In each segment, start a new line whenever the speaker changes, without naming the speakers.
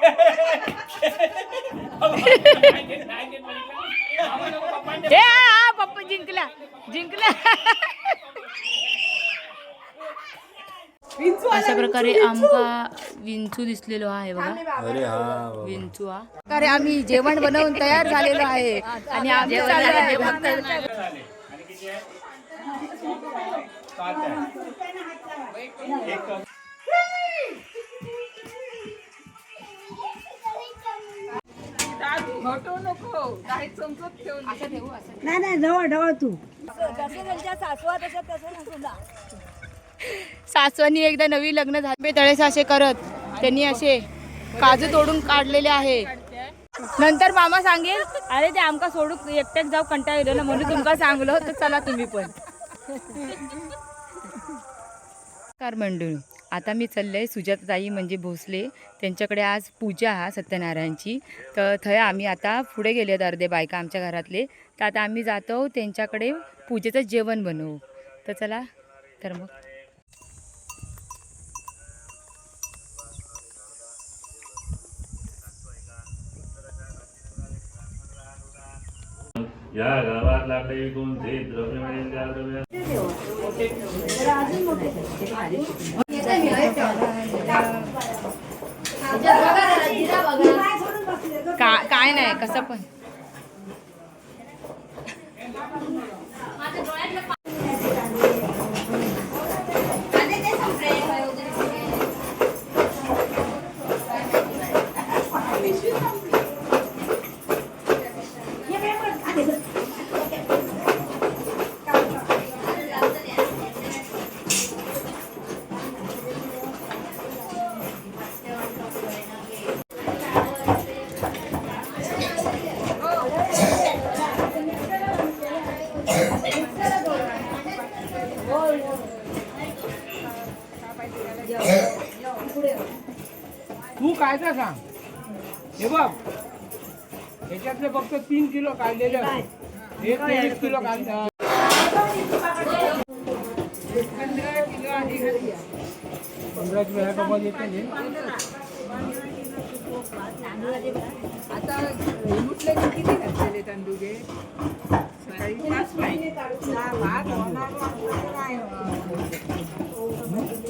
हे पप्पा जिंकला. जिंकला. अशा प्रकारे आमका विंचू दिसलेलो आहे बघा.
अरे हा.
विंचू हा. प्रकारे आम्ही जेवण बनवून तयार झालेलो आहे. आणि आम्ही चाललो आहे. फक्त
नाही नाही जवळ जवळ तू.
सासवानी एकदा नवी लग्न झाले. तळेस असे करत. त्यांनी असे काजू तोडून काढलेले आहे. नंतर मामा सांगेल अरे ते आमका सोडून एकट्याक जाऊ कंटाळ येलो ना म्हणून तुमका सांगलो तर चला तुम्ही पण. कार मंडळी. आता मी चललं आहे सुजाताई म्हणजे भोसले. त्यांच्याकडे आज पूजा हा सत्यनारायणची. तर थंय आम्ही आता पुढे गेले आहेत अर्धे बायका आमच्या घरातले. तर आता आम्ही जातो त्यांच्याकडे पूजेचं जेवण बनवू. तर चला तर मग.
या गावात लाकडे विकून ते द्रव्य मिळेल त्या द्रव्य
काय नाही कसं पण.
तू काय तर सांग हे बघ ह्याच्यातले फक्त तीन किलो काढलेले. हे तेवीस किलो काढतात पंधरा किलो आहे घरी. पंधरा किलो ह्या डब्यात येते हे.
आता म्हटलं की किती घातलेले तांदूळ हे? सकाळी पाच पाहिजे. हा, भात होणार नाही.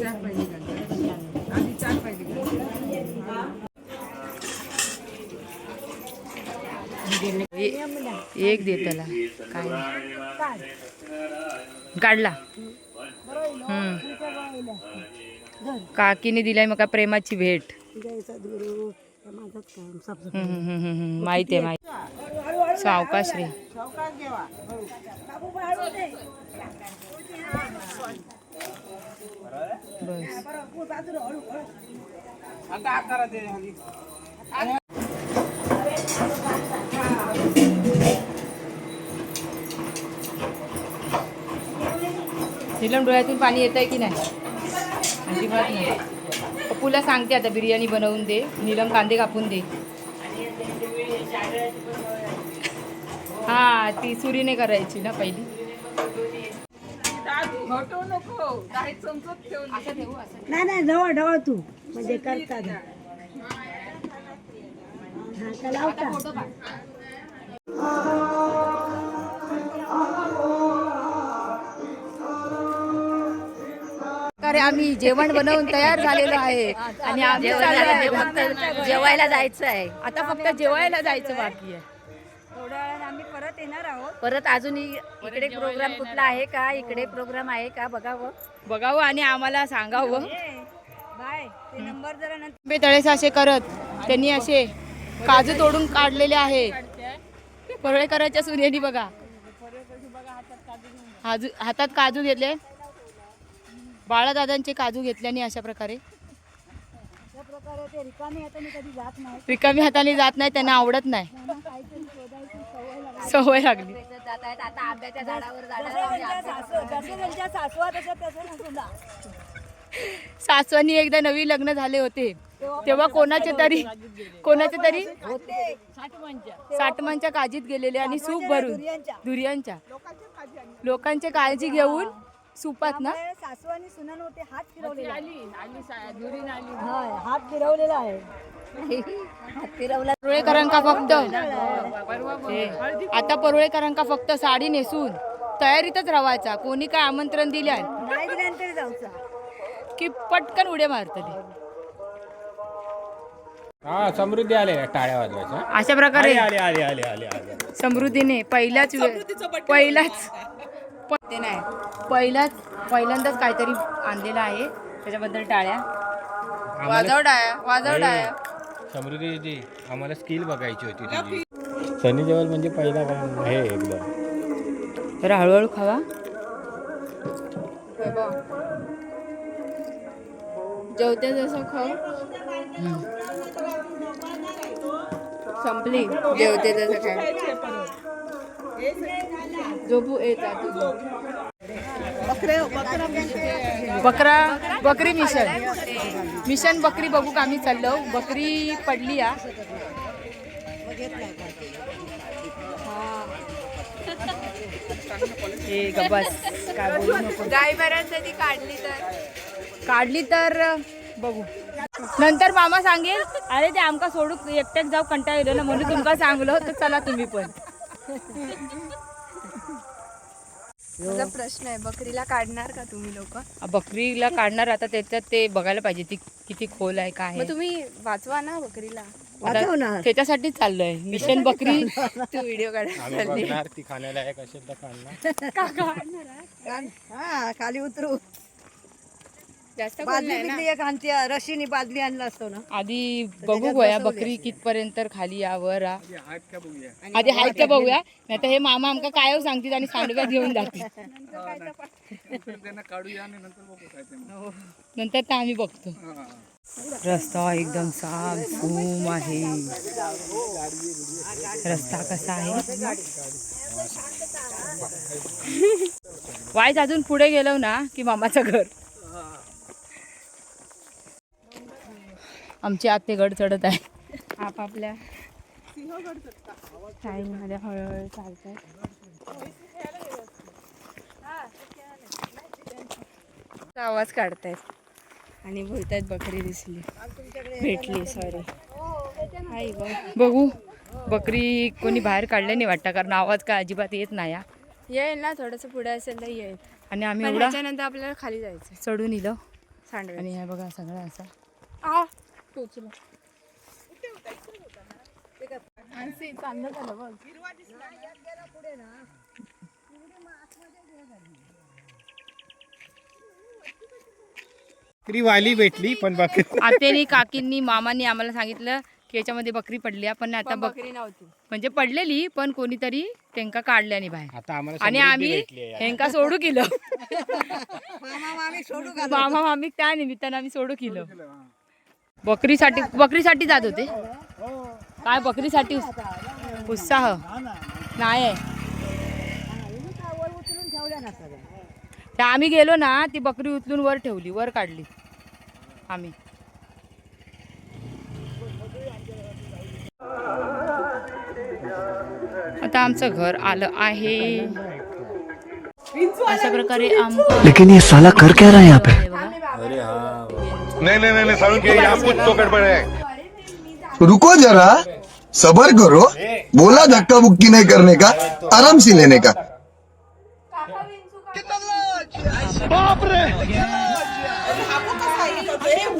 चार पाहिजे घातले. आधी चार पाहिजे घातले.
ए- एक दे त्याला. काय? काढला. काकीने दिलाय मका प्रेमाची भेट. माहिती आहे माहिती सावकाश रे. बस. नीलम डोळ्यातून पाणी येत आहे की नाही? अजिबात नाही. पप्पूला सांगते आता बिर्याणी बनवून दे नीलम कांदे कापून दे. हा ती सुरीने करायची ना पहिली.
नाही नाही जवळ जवळ तू. म्हणजे करतात हा का लावता
अरे आम्ही जेवण बनवून तयार झालेलो आहे. आणि आम्ही चाललो आहे. फक्त
जेवायला जायचं आहे.
आता फक्त जेवायला जायचं बाकी आहे.
थोड्या वेळाने आम्ही परत येणार आहोत.
परत अजून इ- इकडे प्रोग्राम कुठला आहे का? इकडे प्रोग्राम आहे का? बघावं.
बघावं आणि आम्हाला सांगावं.
बाय. ते नंबर जरा नंतर
आंबे तळेस असे करत त्यांनी असे काजू तोडून काढलेले आहे. परळेकरांच्या सूर्यानी बघा. हाजू हातात काजू घेतले. बाळादादांचे काजू घेतल्याने अशा प्रकारे?
अशा प्रकारे ते रिकामी हाताने कधी जात नाही
रिकामी हाताने जात नाही त्यांना आवडत नाही.
काहीतरी शोधायची सवय लागली.
सवय लागली.
जात आहेत आता आंब्याच्या झाडावर
जसे त्यांच्या सासू जसे त्यांच्या सासवा तसं तसं नसून जा.
सासवानी एकदा नवी लग्न झाले होते. तेव्हा कोणाचे तरी कोणाचे तरी साठमांच्या काजीत गेलेले आणि सूप भरून
दुर्यांच्या.
दुर्यांच्या. लोकांची काळजी घेऊन सुपात ना?
त्यामुळे सासू आणि सुनन होते हात फिरवलेला आहे. होय, हात फिरवलेला आहे.
फिरवला.
परुळेकरांका फक्त. हे, आता परुळेकरांका फक्त साडी नेसून तयारीतच राहायचा कोणी काय आमंत्रण दिल्या?
नाही दिल्यानंतर जाऊचा.
की पटकन उड्या मारतली.
हा समृद्धी आले टाळ्या वाजवायच्या?
अशा प्रकारे
आले आले आले आले आले
समृद्धीने पहिल्याच वेळ पहिलाच
ते नाही.
पहिलाच पहिल्यांदाच काहीतरी आणलेलं आहे. त्याच्याबद्दल टाळ्या.
वाजव डाया वाजव डाया.
समृद्धीची आम्हाला स्किल बघायची होती तुझी सनी देवल म्हणजे पहिला काम हे एकदम
तर हळूहळू खावा.
जेवते जसं खाऊ. संपली. जेवते तसं काय झोपू येतात
बकरा बकरी मिशन. मिशन बकरी बघू का आम्ही चाललो. बकरी पडली या हे गबस काय बोलू नको.
गाय बऱ्यासाठी काढली तर.
काढली तर बघू. नंतर मामा सांगेल अरे ते आमका सोडू एकट्याक जाऊ कंटाळ येलो ना. म्हणून तुमका सांगलो तर चला तुम्ही पण.
माझा प्रश्न आहे बकरीला काढणार का तुम्ही लोक?
बकरीला काढणार आता त्याच्यात ते बघायला पाहिजे ती किती खोल आहे काय
मग तुम्ही वाचवा ना बकरीला.
आता त्याच्यासाठीच चाललोय मिशन बकरी.
तू व्हिडिओ काढायला
आम्ही बघणार ती खाण्याला एक असेल तर काढणार
हा खाली उतरू.
जास्त
बादली
नाही ना.
बिदली एक आणते रशीनी बादली आणला असतो ना.
आधी बघू गोया बकरी कितपर्यंत खाली या वर. आधी हायत का बघूया? नाही तर हे मामा आमका काय सांगतील आणि सांडव्या घेऊन जातील. नंतर तर आम्ही बघतो. रस्ता एकदम साफ सूम आहे. रस्ता कसा आहे? वाईच अजून पुढे गेलो ना की मामाचं घर. आमची आते गड चढत आहे
आपापल्या टाईममध्ये हळूहळू चालतात आवाज काढतायत आणि बोलतायत बकरी दिसली. भेटली सॉरी आई
बघू बकरी कोणी बाहेर काढले नाही वाटतं कारण आवाज काय अजिबात येत नाही.
येईल ना थोडंसं पुढे असेल तर येईल.
आणि आम्ही
आपल्याला खाली जायचं
चढून इलो.
सांडवे
आणि हे बघा सगळं असं.
आ टोचलं चांगलं झालं बघ?
बकरी वाली भेटली पण बकरी
आतेनी काकींनी मामांनी आम्हाला सांगितलं की याच्यामध्ये बकरी पडली. पण आता
बकरी नव्हती.
म्हणजे पडलेली पण कोणीतरी त्यांका काढल्यानी बाहेर.
आता आम्हाला
आणि आम्ही. ह्यांका सोडू केलं.
मामा मामी सोडू का
मामा मामी त्या निमित्तानं आम्ही सोडू केलं. बकरीसाठी बकरीसाठी जात होते? काय बकरीसाठी उत्साह? नाही आहे. आम्ही गेलो ना ती बकरी उचलून वर ठेवली वर काढली. आम्ही. आता आमचं घर आलं आहे. अशा प्रकारे आमचं
लेकिन ये साला कर क्या रहा है यहाँ पे?
नहीं नहीं नहीं नहीं सारुण के यहाँ कुछ तो गड़बड़ है।
रुको जरा सबर करो। बोला धक्का बुक्की नहीं करने का आराम से लेने का।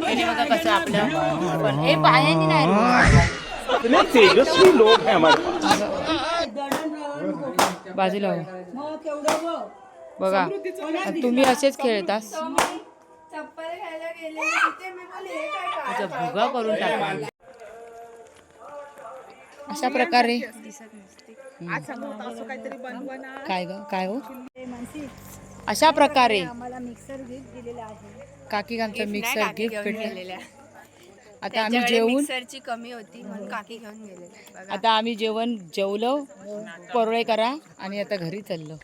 हे कसं आपलं पण हे पायाने नाही रे.
इतने तेजस्वी लोग हैं हमारे पास।
बाजूला हो. बघा तुम्ही असेच खेळतास.
चप्पल घ्यायला गेले तिथे मी बोलले हे काय
भुगा करून टाका अशा प्रकारे काय ग? काय हो? अशा प्रकारे
आम्हाला मिक्सर गिफ्ट दिलेला आहे.
काकी आमचं मिक्सर गिफ्ट
घेऊन
भेटलं. आता आम्ही जेवून
मिक्सरची कमी होती म्हणून काकी घेऊन बघा.
आता आम्ही जेवण जेवलो परोळे करा आणि आता घरी चाललो.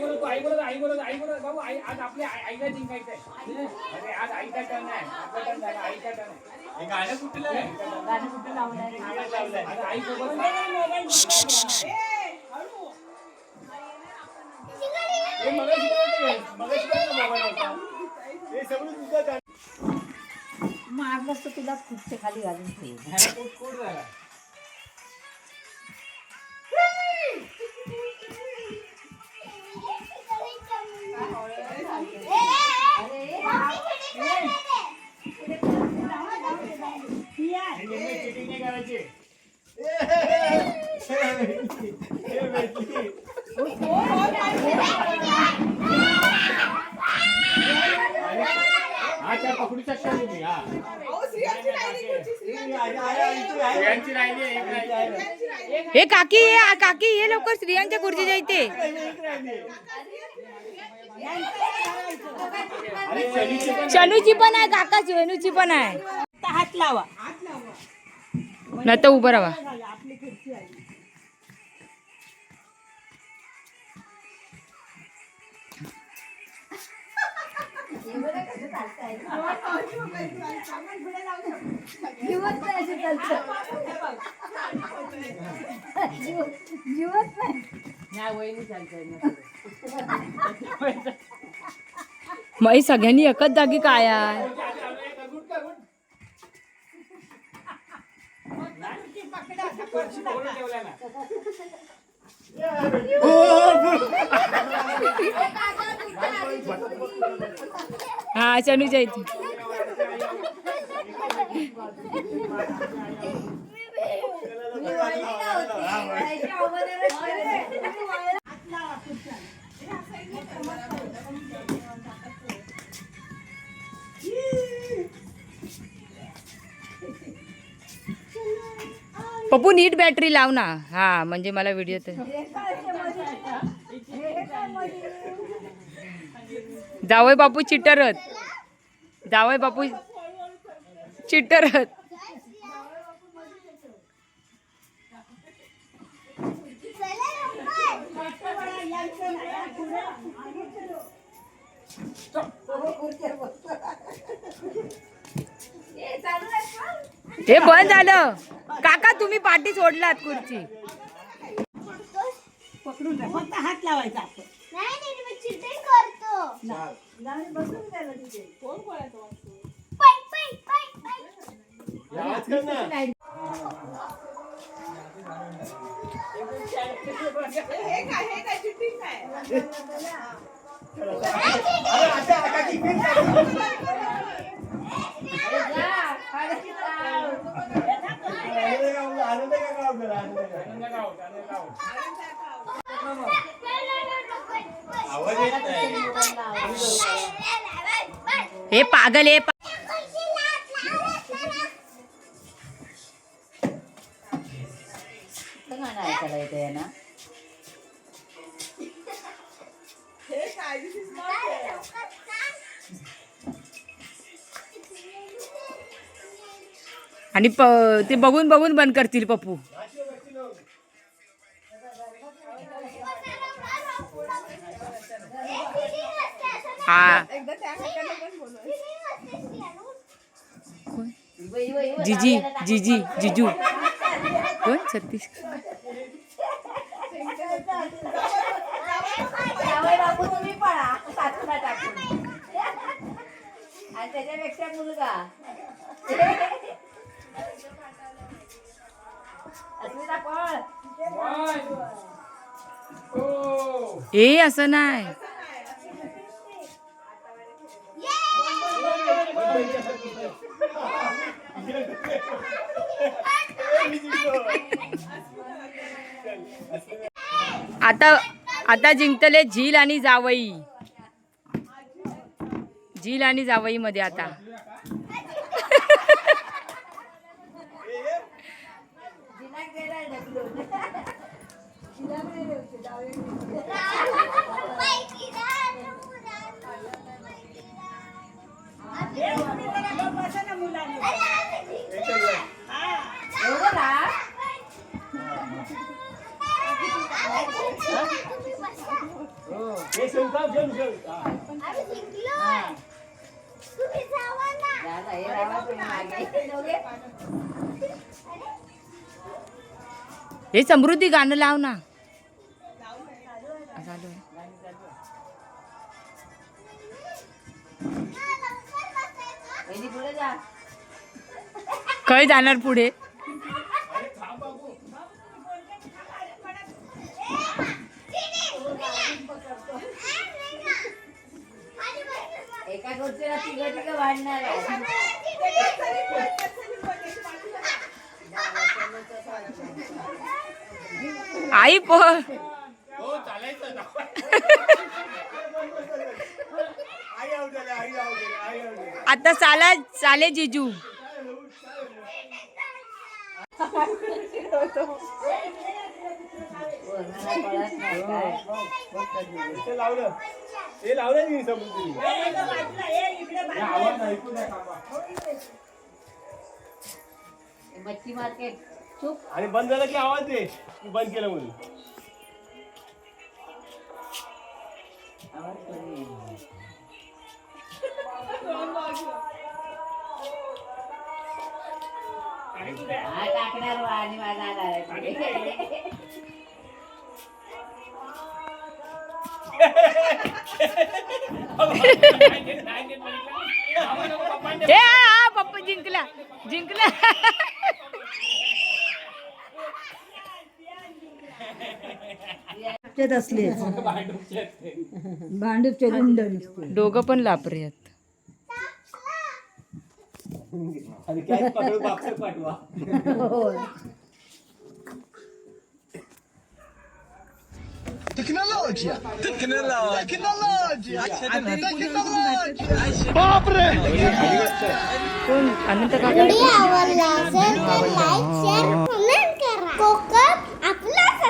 बोलत आई बोलत आई बोलत बाबू आई आज आपल्या आई- आईला जिंकायचंय अरे आज आईचा टर्न आहे आपला टर्न झाला आईचा टर्न आहे हे गाणं कुठलं आहे गाणं कुठलं लावलंय आता आई सोबत
मारलंच तर तुला खुर्च्या खाली घालून ठेव
हा. शकता तुम्ही हा स्त्रियांची राहिली आहे, एक राहिली आहे.
हे काकी काकी ये लवकर स्त्रियांच्या खुर्चीच्या इथे.
अरे शनीची पण
शनूची पण आहे काका वेणूची पण आहे.
हात लावा.
नाही तर उभं राहा.
आपली खुर्ची
मग सगळ्यांनी एकच जागी काय आहे? हा शनूच्या इथे पप्पू नीट बॅटरी लाव ना. हा म्हणजे मला व्हिडिओ जावय बापू चिटरत. जावय बापू चिटरत. हे बंद झालं. काका तुम्ही पाठी सोडलात खुर्ची.
पकडून. फक्त हात लावायचा आपण.
नाही नाही मी चिटिंग करतो.
हे पागल हे पा-
ऐकायला येते ना
आणि प- ते बघून बघून बंद करतील पप्पू. हा. जिजी जिजी जिजू. कोण? सतीश.
त्याच्यापेक्षा मुलगा. अस्मिता पळ
ए असं नाही. आता आता जिंकतले झील आणि जावई. झील आणि जावई मध्ये आता
बसा ना मुलांनी
एवढं राग
हो
हे शिवकाम घेऊन घेऊन हा.
आम्ही जिंकलोय तुम्ही जावा ना
दादा, हे राहा तुम्ही मागे. दोघे.
हे समृद्धी गाणं लाव ना. काय जाणार पुढे.
एका गोष्टीला तिघं तिघं वाढणार आहे.
आई
हो आवडेल
आता चाला चाले जिजू
पोरांना कळत नाही काय
ते लावलं हे की समृद्धी.
मच्छी मार्केट चुप.
आणि बंद झालं की आवाज दे. बंद केलं म्हणून.
आवाज हा टाकणार आणि माझा.
हे हा पप्पा जिंकला जिंकला.
असले भांडूपचे गुंड
दोघं पण लापरे आहेत.
आणि काय पकडू बापसे पाठवा
आवडला असेल तर लाईक शेअर कमेंट करा. कोकण आपलाच